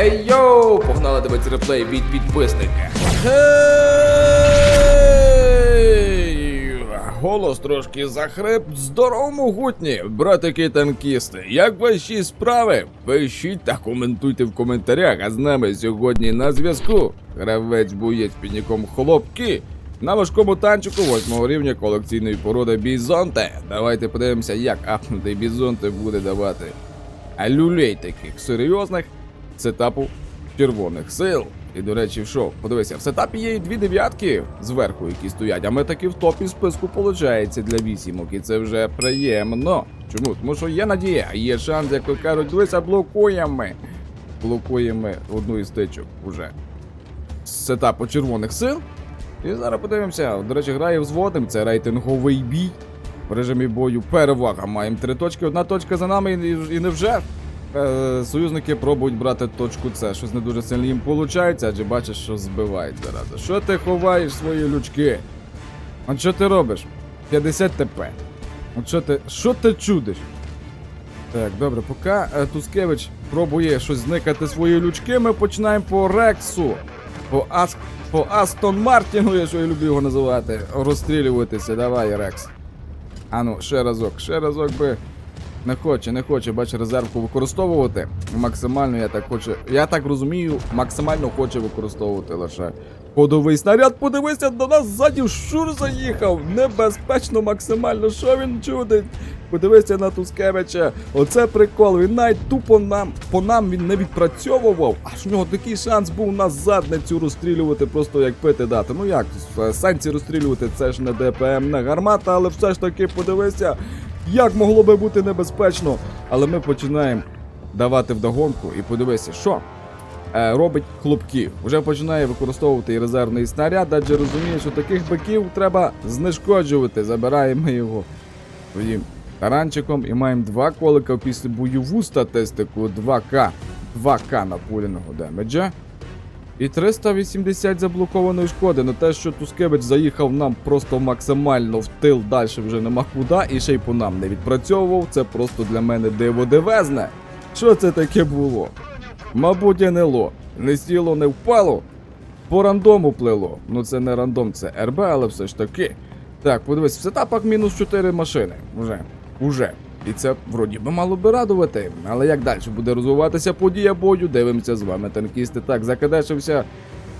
Ей йоу! Погнали дивитися реплей від підписника. Голос трошки захрип. Здорово, могутні, братики танкісти. Як ваші справи? Пишіть та коментуйте в коментарях, а з нами сьогодні на зв'язку. Гравець боєць під ніком Хлопки. На важкому танчику 8 рівня колекційної породи Бізонте. Давайте подивимося, як апнутий Бізонте буде давати. А люлей таких серйозних сетапу червоних сил. І до речі, що, подивися, в сетапі є і дві дев'ятки зверху, які стоять, а ми таки в топі списку получається для вісімок, і це вже приємно. Чому? Тому що є надія, є шанс, як то кажуть, дивися, блокуємо. Блокуємо одну із тичок уже з сетапу червоних сил. І зараз подивимося. До речі, грає взводом, це рейтинговий бій. В режимі бою перевага. Маємо три точки, одна точка за нами, і, і невже е, союзники пробують брати точку С. Щось не дуже сильно їм виходить, адже бачиш, що збивають зараза. Що ти ховаєш свої лючки? От що ти робиш? 50 ТП. От що ти. Що ти чудиш? Так, добре, поки е, Тускевич пробує щось зникати свої лючки, ми починаємо по Рексу. По Ас... по Астон Мартіну, я що я люблю його називати. Розстрілюватися. Давай, Рекс. Ану, ще разок, ще разок би. Не хоче, не хоче, бач, резервку використовувати. Максимально я так хочу. Я так розумію, максимально хоче використовувати лише ходовий снаряд. Подивися, до нас ззаді шур заїхав. Небезпечно, максимально. Що він чудить? Подивися на Тускевича. Оце прикол. Він навіть тупо нам по нам він не відпрацьовував. Аж в нього такий шанс був на задницю розстрілювати, просто як пити дати. Ну як санці розстрілювати, це ж не ДПМ, не гармата, але все ж таки подивися. Як могло би бути небезпечно? Але ми починаємо давати вдогонку і подивися, що е, робить хлопки. Вже починає використовувати резервний снаряд, адже розуміє, що таких биків треба знешкоджувати. Забираємо його своїм таранчиком і маємо два колика після бойову статистику 2К. 2К напуленого демеджа. І 380 заблокованої шкоди. Ну те, що Тускевич заїхав нам просто максимально в тил, далі вже нема куди, і ще й по нам не відпрацьовував. Це просто для мене диво дивезне. Що це таке було? Мабуть, НЛО. Не сіло, не впало. По рандому плило. Ну це не рандом, це РБ, але все ж таки. Так, подивись, в сетапах мінус 4 машини. Уже. Уже. І це вроді би мало би радувати. Але як далі буде розвиватися подія бою, дивимося з вами, танкісти. Так, закадешився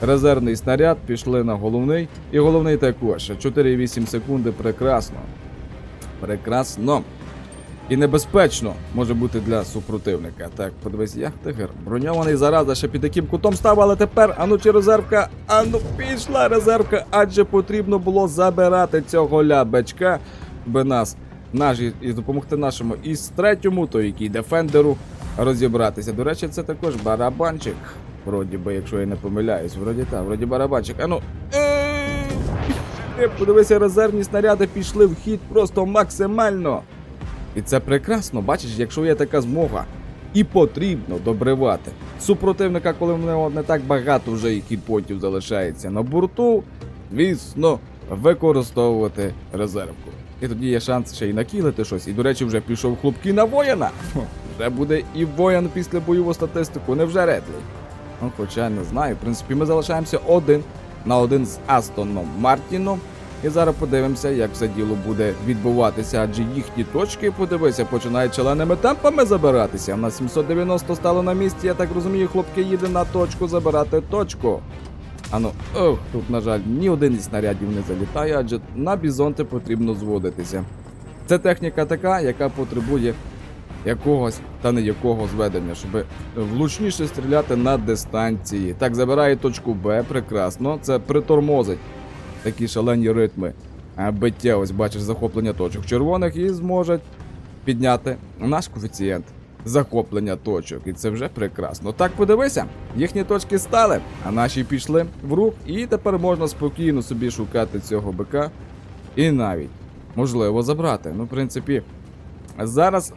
резервний снаряд, пішли на головний. І головний також. 4,8 секунди. Прекрасно. Прекрасно. І небезпечно може бути для супротивника. Так, подивись, як тигр. Броньований зараза ще під яким кутом став, але тепер, ану чи резервка, ану пішла резервка, адже потрібно було забирати цього лябечка, би нас, наш і- і допомогти нашому із третьому, то який дефендеру, розібратися. До речі, це також барабанчик. Вроді би, якщо я не помиляюсь, вроді так, вроді барабанчик. Ану. Е, Подивися, резервні снаряди пішли в хід просто максимально. І це прекрасно, бачиш, якщо є така змога, і потрібно добривати. Супротивника, коли в нього не так багато вже і кіпотів залишається на борту, звісно, використовувати резервку. І тоді є шанс ще й накілити щось. І, до речі, вже пішов хлопки на воїна. Хо, Вже буде і воїн після бойову статистику, невже Редлі? Ну, хоча не знаю. В принципі, ми залишаємося один на один з Астоном Мартіном. І зараз подивимося, як все діло буде відбуватися, адже їхні точки, подивися, починають шаленими темпами забиратися. На 790 стало на місці, я так розумію, хлопки їде на точку забирати точку. Ану, ох, тут, на жаль, ні один із снарядів не залітає, адже на бізонти потрібно зводитися. Це техніка така, яка потребує якогось та не якого зведення, щоб влучніше стріляти на дистанції. Так, забирає точку Б, прекрасно. Це притормозить такі шалені ритми. Биття, ось бачиш захоплення точок червоних і зможе підняти наш коефіцієнт захоплення точок. І це вже прекрасно. Так подивися, їхні точки стали, а наші пішли в рух, і тепер можна спокійно собі шукати цього бика і навіть можливо забрати. Ну, в принципі, зараз.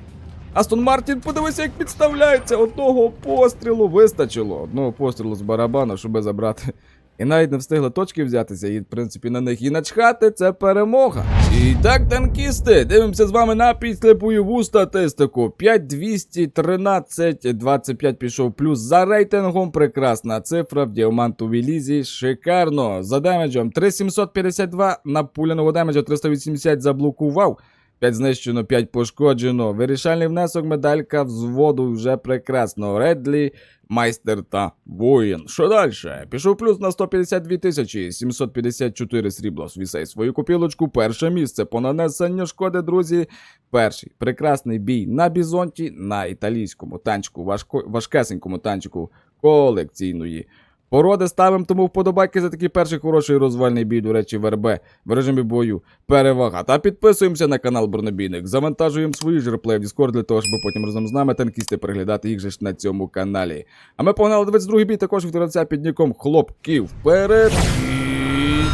Астон Мартін, подивися, як підставляється. Одного пострілу вистачило. Одного пострілу з барабану, щоб забрати І навіть не встигли точки взятися, і в принципі на них і начхати, це перемога. І так, танкісти, дивимося з вами на післябойову статистику. 5213, 25 пішов плюс за рейтингом. Прекрасна цифра в діамантовій лізі. Шикарно. За демеджем 3752 на пуляного демеджа 380 заблокував. 5 знищено, 5 пошкоджено. Вирішальний внесок, медалька взводу вже прекрасно. Редлі, майстер та воїн. Що далі? Пішов плюс на 152 тисячі 754 срібла. Свісей свою копілочку. Перше місце по нанесенню шкоди, друзі. Перший прекрасний бій на бізонті на італійському танчику, важко, важкесенькому танчику колекційної. Породи ставимо тому вподобайки за такий перший хороший розвальний бій, до речі, в РБ в режимі бою. Перевага. Та підписуємося на канал Бронебійник. Завантажуємо свої ж в Discord для того, щоб потім разом з нами танкісти переглядати їх же ж на цьому каналі. А ми погнали 22 бій також від під ніком Хлопків. Вперед!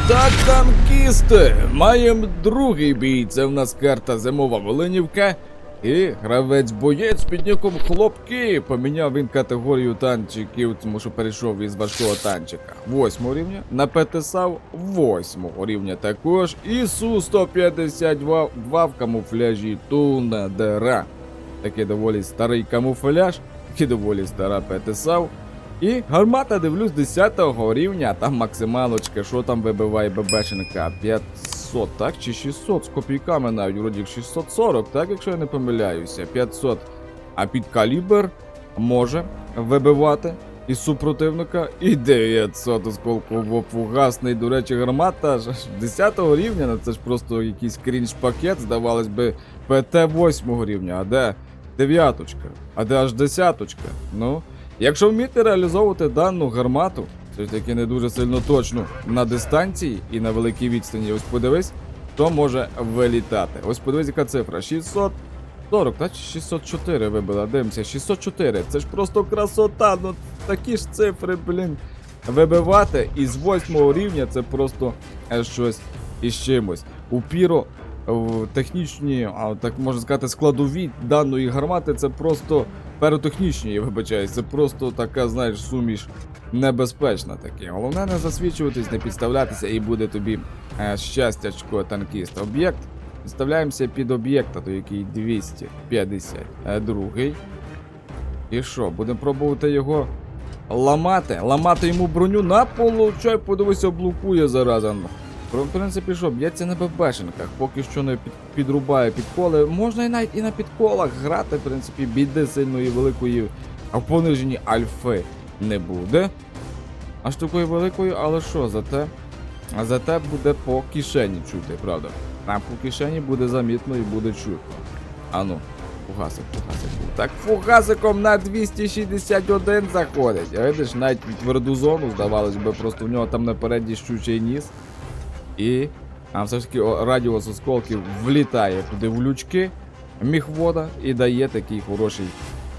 Так, танкісти! Маємо другий бій. Це в нас карта Зимова Волинівка. І гравець боєць під ніком Хлопки. Поміняв він категорію танчиків, тому що перейшов із важкого танчика 8 рівня на ПТСАВ 8 рівня також. І Су-152 в камуфляжі Тундера. Такий доволі старий камуфляж, і доволі стара ПТСАВ. І гармата, дивлюсь, 10 го рівня, там максималочка, що там вибиває ББшенка? 500, так? Чи 600 з копійками навіть, вроді 640, так, якщо я не помиляюся, 500. А під калібр може вибивати із супротивника і 900 осколково фугасний, до речі, гармата ж 10 рівня, ну це ж просто якийсь крінж-пакет, здавалось би, ПТ 8 рівня, а де дев'яточка, а де аж десяточка. Ну, якщо вміти реалізовувати дану гармату, ж таки не дуже сильно точно на дистанції і на великій відстані, ось подивись, то може вилітати. Ось подивись, яка цифра. 640, та 604 вибила. Дивимося, 604. Це ж просто красота. Ну такі ж цифри, блін. Вибивати із 8 рівня це просто е, щось із чимось. У піро в технічні, а так можна сказати, складові даної гармати це просто перотехнічні, я вибачаюсь. Це просто така, знаєш, суміш небезпечна таке. Головне не засвічуватись, не підставлятися, і буде тобі е, щастячко танкіста. Об'єкт. Підставляємося під об'єкта, то який 252. І що, будемо пробувати його ламати? Ламати йому броню на получай, подивися, блокує зараза. В принципі, що, б'ється на ББшенках, поки що не під, підрубає підколи. Можна і навіть і на підколах грати, в принципі, біди сильної великої, а в пониженні альфи не буде. Аж такої великої, але що, зате. А зате буде по кишені чути, правда? Там по кишені буде замітно і буде чутно. Ану, фугасик, фугасик. Так фугасиком на 261 заходить. Видиш, навіть тверду зону, здавалось би, просто в нього там напереді щучий ніс. І. А все ж таки радіус осколків влітає туди в лючки міхвода і дає такий хороший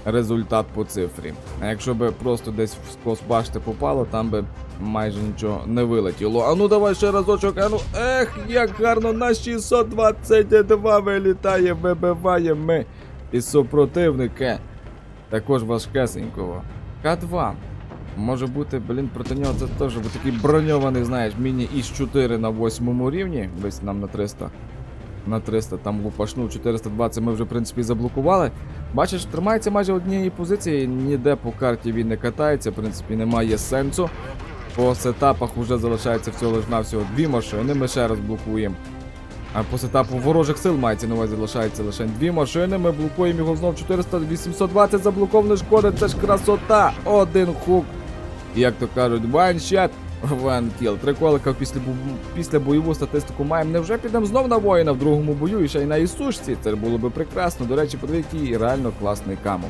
результат по цифрі. А якщо би просто десь в скос башти попало, там би майже нічого не вилетіло. А ну давай ще разочок, а ну ех, як гарно на 622 вилітає, вибиває ми із супротивника. Також важкесенького. К2. Може бути, блін, проти нього це теж бо такий броньований, знаєш, міні із 4 на 8 рівні. Весь нам на 300. На 300 там лупашнув 420 ми вже в принципі заблокували. Бачиш, тримається майже однієї позиції, ніде по карті він не катається, в принципі, немає сенсу. По сетапах вже залишається всього лиш навсього дві машини, ми ще раз блокуємо. А по сетапу ворожих сил мається на увазі залишається лише дві машини. Ми блокуємо його знов 400, 820 заблоковано шкода, це ж красота! Один хук. Як то кажуть, shot, one. Три колика після, бу- після бойову статистику маємо. Невже підемо знов на воїна в другому бою і ще й на Ісушці? Це було би прекрасно. До речі, подивіться, який реально класний каму.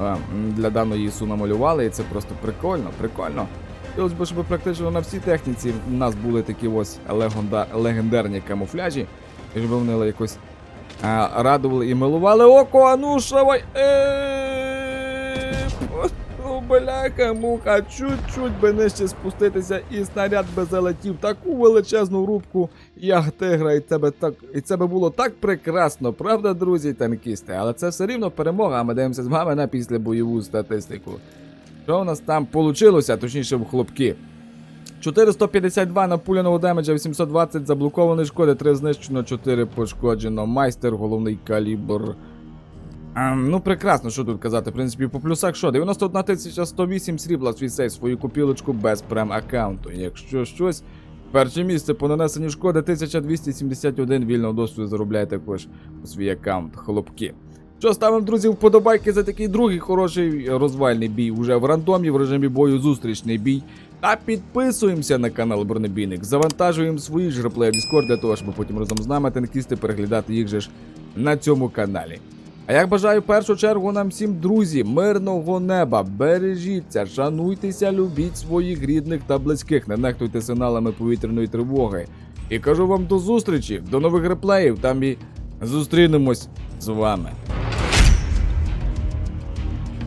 А, Для даної ІСУ намалювали, і це просто прикольно, прикольно. Хотілося б, щоб практично на всій техніці в нас були такі ось легенда- легендарні камуфляжі, і щоб вони якось а, радували і милували око, а ну шавай. Е, о, Бляка, муха, чуть-чуть би нижче спуститися, і снаряд би залетів таку величезну рубку, як тигра, і це би так, і це би було так прекрасно, правда, друзі, танкісти? Але це все рівно перемога, а ми дивимося з вами на післябойову статистику. Що у нас там получилося, точніше в хлопки? 452 напуляного демеджа, 820 заблокованої шкоди, 3 знищено, 4 пошкоджено. Майстер, головний калібр. Ем, ну, прекрасно, що тут казати, в принципі, по плюсах що? 91 108 срібла свій свою купілочку без прем аккаунту. Якщо щось, перше місце по нанесенню шкоди 1271 вільного досвіду заробляє також у свій аккаунт, хлопки. Що ставимо, друзі, вподобайки за такий другий хороший розвальний бій. Уже в рандомі, в режимі бою зустрічний бій. Та підписуємося на канал Бронебійник, завантажуємо свої ж реплеї в Discord для того, щоб потім разом з нами танкісти переглядати їх же ж на цьому каналі. А я бажаю в першу чергу нам всім друзі, мирного неба, бережіться, шануйтеся, любіть своїх рідних та близьких, не нехтуйте сигналами повітряної тривоги. І кажу вам до зустрічі, до нових реплеїв, там і зустрінемось з вами.